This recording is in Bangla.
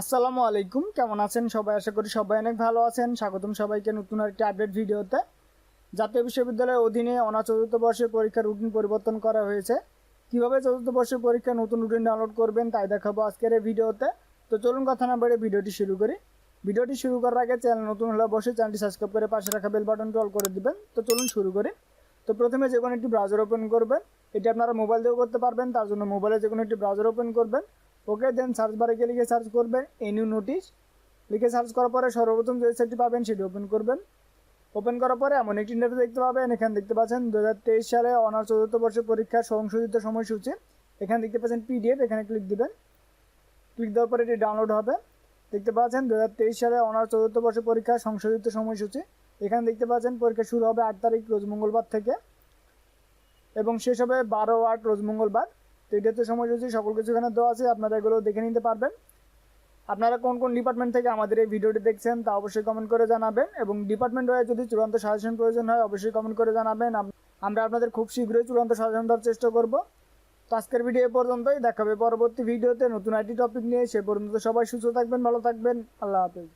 আসসালামু আলাইকুম। কেমন আছেন সবাই? আশা করি সবাই অনেক ভালো আছেন। স্বাগতম সবাইকে নতুন একটি আপডেট ভিডিওতে। জাতীয় বিশ্ববিদ্যালয়ের অধীনে অনা চতুর্থ বর্ষের পরীক্ষার রুটিন পরিবর্তন করা হয়েছে। কীভাবে চতুর্থ বর্ষের পরীক্ষা নতুন রুটিন ডাউনলোড করবেন তাই দেখাবো আজকের এই ভিডিওতে। তো চলুন কথা না বেড়ে ভিডিওটি শুরু করি। ভিডিওটি শুরু করার আগে চ্যানেল নতুন হলে অবশ্যই চ্যানেলটি সাবস্ক্রাইব করে পাশে রাখা বেল বাটনটি অল করে দিবেন। তো চলুন শুরু করি। তো প্রথমে যে কোনো একটি ব্রাউজার ওপেন করবেন। এটি আপনারা মোবাইল দিয়েও করতে পারবেন। তার জন্য মোবাইলে যে কোনো একটি ব্রাউজার ওপেন করবেন। ওকে দেন সার্চ বারে লিখে সার্চ করবেন এনিউ নোটিশ লিখে সার্চ করার পরে সর্বপ্রথম যে ওয়েবসাইটটি পাবেন সেটি ওপেন করবেন। ওপেন করার পরে এমন একটি ইন্টারভিউ দেখতে পাবেন, এখানে দেখতে পাচ্ছেন দু হাজার তেইশ সালে অনার চতুর্থ বর্ষের পরীক্ষার সংশোধিত সময়সূচি। এখানে দেখতে পাচ্ছেন পিডিএফ এখানে ক্লিক দিবেন। ক্লিক দেওয়ার পরে এটি ডাউনলোড হবে। দেখতে পাচ্ছেন দু হাজার তেইশ সালে অনার চতুর্থ বর্ষের পরীক্ষার সংশোধিত সময়সূচি। এখানে দেখতে পাচ্ছেন পরীক্ষা শুরু হবে আট তারিখ, রোজ মঙ্গলবার থেকে। এবং শেষ হবে বারো আট, রোজ মঙ্গলবার। তো এটাতে সময়সূচি সকল কিছু এখানে দেওয়া আছে, আপনারা এগুলো দেখে নিতে পারবেন। আপনারা কোন কোন ডিপার্টমেন্ট থেকে আমাদের এই ভিডিওটি দেখছেন তা অবশ্যই কমেন্ট করে জানাবেন, এবং ডিপার্টমেন্ট হয়ে যদি চূড়ান্ত সাজেশন প্রয়োজন হয়, অবশ্যই কমেন্ট করে জানাবেন। আমরা আপনাদের খুব শীঘ্রই চূড়ান্ত সাজেশন দেওয়ার চেষ্টা করব। তো আজকের ভিডিও এ পর্যন্তই দেখাবে পরবর্তী ভিডিওতে নতুন আইটি টপিক নিয়ে, সে পর্যন্ত সবাই সুস্থ থাকবেন, ভালো থাকবেন, আল্লাহ হাফেজ।